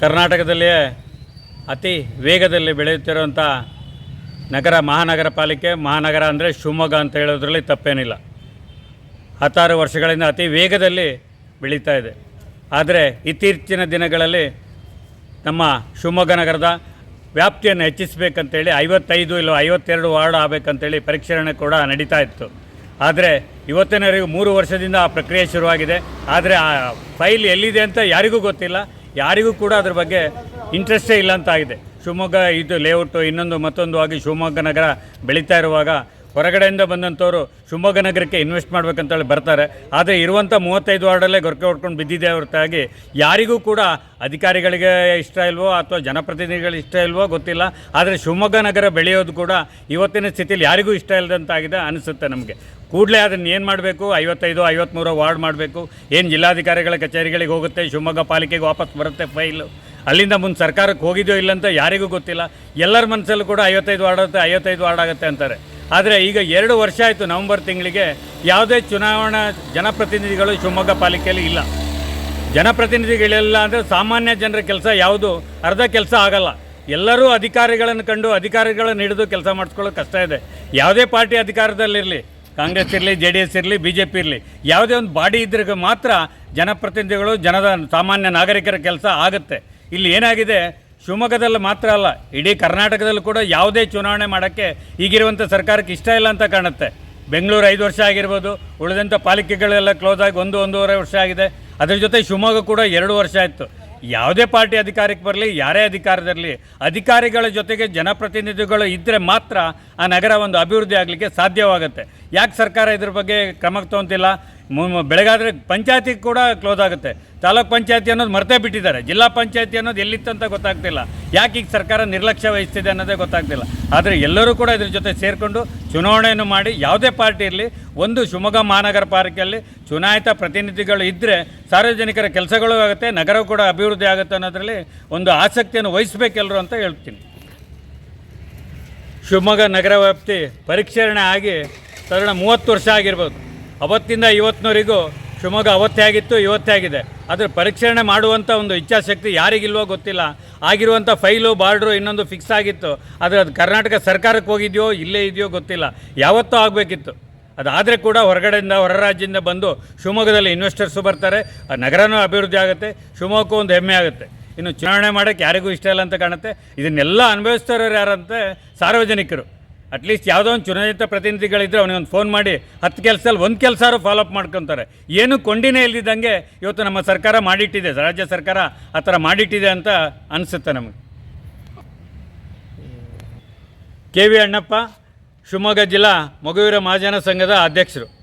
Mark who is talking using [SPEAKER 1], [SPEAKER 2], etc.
[SPEAKER 1] ಕರ್ನಾಟಕದಲ್ಲಿಯೇ ಅತಿ ವೇಗದಲ್ಲಿ ಬೆಳೆಯುತ್ತಿರುವಂಥ ನಗರ ಮಹಾನಗರ ಪಾಲಿಕೆ, ಮಹಾನಗರ ಅಂದರೆ ಶಿವಮೊಗ್ಗ ಅಂತ ಹೇಳೋದ್ರಲ್ಲಿ ತಪ್ಪೇನಿಲ್ಲ. ಹತ್ತಾರು ವರ್ಷಗಳಿಂದ ಅತಿ ವೇಗದಲ್ಲಿ ಬೆಳೀತಾ ಇದೆ. ಆದರೆ ಇತ್ತೀಚಿನ ದಿನಗಳಲ್ಲಿ ನಮ್ಮ ಶಿವಮೊಗ್ಗ ನಗರದ ವ್ಯಾಪ್ತಿಯನ್ನು ಹೆಚ್ಚಿಸಬೇಕಂತೇಳಿ ಐವತ್ತೈದು ಇಲ್ಲ ಐವತ್ತೆರಡು ವಾರ್ಡ್ ಆಗಬೇಕಂತೇಳಿ ಪರಿಷ್ಕರಣೆ ಕೂಡ ನಡೀತಾ ಇತ್ತು. ಆದರೆ ಇವತ್ತಿನವರೆಗೂ ಮೂರು ವರ್ಷದಿಂದ ಆ ಪ್ರಕ್ರಿಯೆ ಶುರುವಾಗಿದೆ. ಆದರೆ ಆ ಫೈಲ್ ಎಲ್ಲಿದೆ ಅಂತ ಯಾರಿಗೂ ಗೊತ್ತಿಲ್ಲ. ಯಾರಿಗೂ ಕೂಡ ಅದ್ರ ಬಗ್ಗೆ ಇಂಟ್ರೆಸ್ಟೇ ಇಲ್ಲ ಅಂತ ಆಗಿದೆ. ಶಿವಮೊಗ್ಗ ಇದು ಲೇಔಟು ಇನ್ನೊಂದು ಮತ್ತೊಂದು ಆಗಿ ಶಿವಮೊಗ್ಗ ನಗರ ಬೆಳೀತಾ ಇರುವಾಗ ಹೊರಗಡೆಯಿಂದ ಬಂದಂಥವರು ಶಿವಮೊಗ್ಗ ನಗರಕ್ಕೆ ಇನ್ವೆಸ್ಟ್ ಮಾಡ್ಬೇಕಂತೇಳಿ ಬರ್ತಾರೆ. ಆದರೆ ಇರುವಂಥ ಮೂವತ್ತೈದು ವಾರ್ಡಲ್ಲೇ ಗೊರಕೆ ಹೊಡ್ಕೊಂಡು ಬಿದ್ದಿದೆ ಹೊರತಾಗಿ ಯಾರಿಗೂ ಕೂಡ ಅಧಿಕಾರಿಗಳಿಗೆ ಇಷ್ಟ ಇಲ್ವೋ ಅಥವಾ ಜನಪ್ರತಿನಿಧಿಗಳಿಗೆ ಇಷ್ಟ ಇಲ್ವೋ ಗೊತ್ತಿಲ್ಲ. ಆದರೆ ಶಿವಮೊಗ್ಗ ನಗರ ಬೆಳೆಯೋದು ಕೂಡ ಇವತ್ತಿನ ಸ್ಥಿತಿಯಲ್ಲಿ ಯಾರಿಗೂ ಇಷ್ಟ ಇಲ್ಲದಂತಾಗಿದೆ ಅನಿಸುತ್ತೆ ನಮಗೆ. ಕೂಡಲೇ ಅದನ್ನು ಏನು ಮಾಡಬೇಕು? ಐವತ್ತೈದು ಐವತ್ತ್ಮೂರು ವಾರ್ಡ್ ಮಾಡಬೇಕು. ಏನು ಜಿಲ್ಲಾಧಿಕಾರಿಗಳ ಕಚೇರಿಗಳಿಗೆ ಹೋಗುತ್ತೆ? ಶಿವಮೊಗ್ಗ ಪಾಲಿಕೆಗೆ ವಾಪಸ್ ಬರುತ್ತೆ ಫೈಲು. ಅಲ್ಲಿಂದ ಮುಂದೆ ಸರ್ಕಾರಕ್ಕೆ ಹೋಗಿದೆಯೋ ಇಲ್ಲ ಅಂತ ಯಾರಿಗೂ ಗೊತ್ತಿಲ್ಲ. ಎಲ್ಲರ ಮನಸ್ಸಲ್ಲೂ ಕೂಡ ಐವತ್ತೈದು ವಾರ್ಡ್ ಆಗುತ್ತೆ, ಐವತ್ತೈದು ವಾರ್ಡ್ ಆಗುತ್ತೆ ಅಂತಾರೆ. ಆದರೆ ಈಗ ಎರಡು ವರ್ಷ ಆಯಿತು ನವಂಬರ್ ತಿಂಗಳಿಗೆ ಯಾವುದೇ ಚುನಾವಣಾ ಜನಪ್ರತಿನಿಧಿಗಳು ಶಿವಮೊಗ್ಗ ಪಾಲಿಕೆಯಲ್ಲಿ ಇಲ್ಲ. ಜನಪ್ರತಿನಿಧಿಗಳಿಲ್ಲ ಅಂದರೆ ಸಾಮಾನ್ಯ ಜನರ ಕೆಲಸ ಯಾವುದು? ಅರ್ಧ ಕೆಲಸ ಆಗಲ್ಲ. ಎಲ್ಲರೂ ಅಧಿಕಾರಿಗಳನ್ನು ಕಂಡು ಅಧಿಕಾರಿಗಳನ್ನು ಹಿಡಿದು ಕೆಲಸ ಮಾಡಿಸ್ಕೊಳ್ಳೋಕೆ ಕಷ್ಟ ಇದೆ. ಯಾವುದೇ ಪಾರ್ಟಿ ಅಧಿಕಾರದಲ್ಲಿರಲಿ ಕಾಂಗ್ರೆಸ್ ಇರಲಿ, ಜೆ ಡಿ ಎಸ್ ಇರಲಿ, ಬಿ ಜೆ ಪಿ ಇರಲಿ, ಯಾವುದೇ ಒಂದು ಬಾಡಿ ಇದ್ರಿಗೆ ಮಾತ್ರ ಜನಪ್ರತಿನಿಧಿಗಳು ಜನದ ಸಾಮಾನ್ಯ ನಾಗರಿಕರ ಕೆಲಸ ಆಗುತ್ತೆ. ಇಲ್ಲಿ ಏನಾಗಿದೆ? ಶಿವಮೊಗ್ಗದಲ್ಲಿ ಮಾತ್ರ ಅಲ್ಲ, ಇಡೀ ಕರ್ನಾಟಕದಲ್ಲೂ ಕೂಡ ಯಾವುದೇ ಚುನಾವಣೆ ಮಾಡೋಕ್ಕೆ ಈಗಿರುವಂಥ ಸರ್ಕಾರಕ್ಕೆ ಇಷ್ಟ ಇಲ್ಲ ಅಂತ ಕಾಣುತ್ತೆ. ಬೆಂಗಳೂರು ಐದು ವರ್ಷ ಆಗಿರ್ಬೋದು, ಉಳಿದಂಥ ಪಾಲಿಕೆಗಳೆಲ್ಲ ಕ್ಲೋಸ್ ಆಗಿ ಒಂದು, ಒಂದೂವರೆ ವರ್ಷ ಆಗಿದೆ. ಅದರ ಜೊತೆ ಶಿವಮೊಗ್ಗ ಕೂಡ ಎರಡು ವರ್ಷ ಆಯಿತು. ಯಾವುದೇ ಪಾರ್ಟಿ ಅಧಿಕಾರಕ್ಕೆ ಬರಲಿ, ಯಾರೇ ಅಧಿಕಾರದಲ್ಲಿ ಅಧಿಕಾರಿಗಳ ಜೊತೆಗೆ ಜನಪ್ರತಿನಿಧಿಗಳು ಇದ್ದರೆ ಮಾತ್ರ ಆ ನಗರ ಒಂದು ಅಭಿವೃದ್ಧಿ ಆಗಲಿಕ್ಕೆ ಸಾಧ್ಯವಾಗುತ್ತೆ. ಯಾಕೆ ಸರ್ಕಾರ ಇದ್ರ ಬಗ್ಗೆ ಕ್ರಮ ತೊಗೊತಿಲ್ಲ? ಬೆಳಗಾದರೆ ಪಂಚಾಯತಿ ಕೂಡ ಕ್ಲೋಸ್ ಆಗುತ್ತೆ. ತಾಲೂಕ್ ಪಂಚಾಯತಿ ಅನ್ನೋದು ಮರ್ತೇ ಬಿಟ್ಟಿದ್ದಾರೆ. ಜಿಲ್ಲಾ ಪಂಚಾಯತಿ ಅನ್ನೋದು ಎಲ್ಲಿತ್ತಂತ ಗೊತ್ತಾಗ್ತಿಲ್ಲ. ಯಾಕೆ ಈಗ ಸರ್ಕಾರ ನಿರ್ಲಕ್ಷ್ಯ ವಹಿಸ್ತಿದೆ ಅನ್ನೋದೇ ಗೊತ್ತಾಗ್ತಿಲ್ಲ. ಆದರೆ ಎಲ್ಲರೂ ಕೂಡ ಇದ್ರ ಜೊತೆ ಸೇರಿಕೊಂಡು ಚುನಾವಣೆಯನ್ನು ಮಾಡಿ ಯಾವುದೇ ಪಾರ್ಟಿ ಇರಲಿ, ಒಂದು ಶಿವಮೊಗ್ಗ ಮಹಾನಗರ ಪಾಲಿಕೆಯಲ್ಲಿ ಚುನಾಯಿತ ಪ್ರತಿನಿಧಿಗಳು ಇದ್ದರೆ ಸಾರ್ವಜನಿಕರ ಕೆಲಸಗಳು ಆಗುತ್ತೆ, ನಗರವು ಕೂಡ ಅಭಿವೃದ್ಧಿ ಆಗುತ್ತೆ ಅನ್ನೋದರಲ್ಲಿ ಒಂದು ಆಸಕ್ತಿಯನ್ನು ವಹಿಸಬೇಕೆಲ್ಲರೂ ಅಂತ ಹೇಳ್ತೀನಿ. ಶಿವಮೊಗ್ಗ ನಗರ ವ್ಯಾಪ್ತಿ ಪರಿಷ್ಕರಣೆ ಆಗಿ ಸಾಧಾರಣ ಮೂವತ್ತು ವರ್ಷ ಆಗಿರ್ಬೋದು. ಅವತ್ತಿಂದ ಇವತ್ತಿನವರೆಗೂ ಶಿವಮೊಗ್ಗ ಅವತ್ತೇ ಆಗಿತ್ತು, ಇವತ್ತೇ ಆಗಿದೆ. ಆದರೆ ಪರೀಕ್ಷಣೆ ಮಾಡುವಂಥ ಒಂದು ಇಚ್ಛಾಶಕ್ತಿ ಯಾರಿಗಿಲ್ವೋ ಗೊತ್ತಿಲ್ಲ. ಆಗಿರುವಂಥ ಫೈಲು, ಬಾರ್ಡ್ರು ಇನ್ನೊಂದು ಫಿಕ್ಸ್ ಆಗಿತ್ತು. ಆದರೆ ಅದು ಕರ್ನಾಟಕ ಸರ್ಕಾರಕ್ಕೆ ಹೋಗಿದೆಯೋ, ಇಲ್ಲೇ ಇದೆಯೋ ಗೊತ್ತಿಲ್ಲ. ಯಾವತ್ತೂ ಆಗಬೇಕಿತ್ತು. ಅದಾದರೆ ಕೂಡ ಹೊರಗಡೆಯಿಂದ, ಹೊರ ರಾಜ್ಯದಿಂದ ಬಂದು ಶಿವಮೊಗ್ಗದಲ್ಲಿ ಇನ್ವೆಸ್ಟರ್ಸು ಬರ್ತಾರೆ. ಆ ನಗರನೂ ಅಭಿವೃದ್ಧಿ ಆಗುತ್ತೆ. ಶಿವಮೊಗ್ಗಕ್ಕೂ ಒಂದು ಹೆಮ್ಮೆ ಆಗುತ್ತೆ. ಇನ್ನು ಚುನಾವಣೆ ಮಾಡೋಕ್ಕೆ ಯಾರಿಗೂ ಇಷ್ಟ ಇಲ್ಲ ಅಂತ ಕಾಣುತ್ತೆ. ಇದನ್ನೆಲ್ಲ ಅನುಭವಿಸ್ತಾರೋರು ಯಾರಂತೆ? ಸಾರ್ವಜನಿಕರು. ಅಟ್ಲೀಸ್ಟ್ ಯಾವುದೋ ಒಂದು ಚುನಾಯಿತ ಪ್ರತಿನಿಧಿಗಳಿದ್ದರೆ ಅವನಿಗೊಂದು ಫೋನ್ ಮಾಡಿ, ಹತ್ತು ಕೆಲಸದಲ್ಲಿ ಒಂದು ಕೆಲಸಾರು ಫಾಲೋಅಪ್ ಮಾಡ್ಕೊತಾರೆ. ಏನು ಕೊಂಡಿನೇ ಇಲ್ದಿದ್ದಂಗೆ ಇವತ್ತು ನಮ್ಮ ಸರ್ಕಾರ ಮಾಡಿಟ್ಟಿದೆ, ರಾಜ್ಯ ಸರ್ಕಾರ ಆ ಥರ ಮಾಡಿಟ್ಟಿದೆ ಅಂತ ಅನಿಸುತ್ತೆ ನಮಗೆ. ಕೆ ವಿ ಅಣ್ಣಪ್ಪ, ಶಿವಮೊಗ್ಗ ಜಿಲ್ಲಾ ಮಗುವೀರ ಮಹಾಜನ ಸಂಘದ ಅಧ್ಯಕ್ಷರು.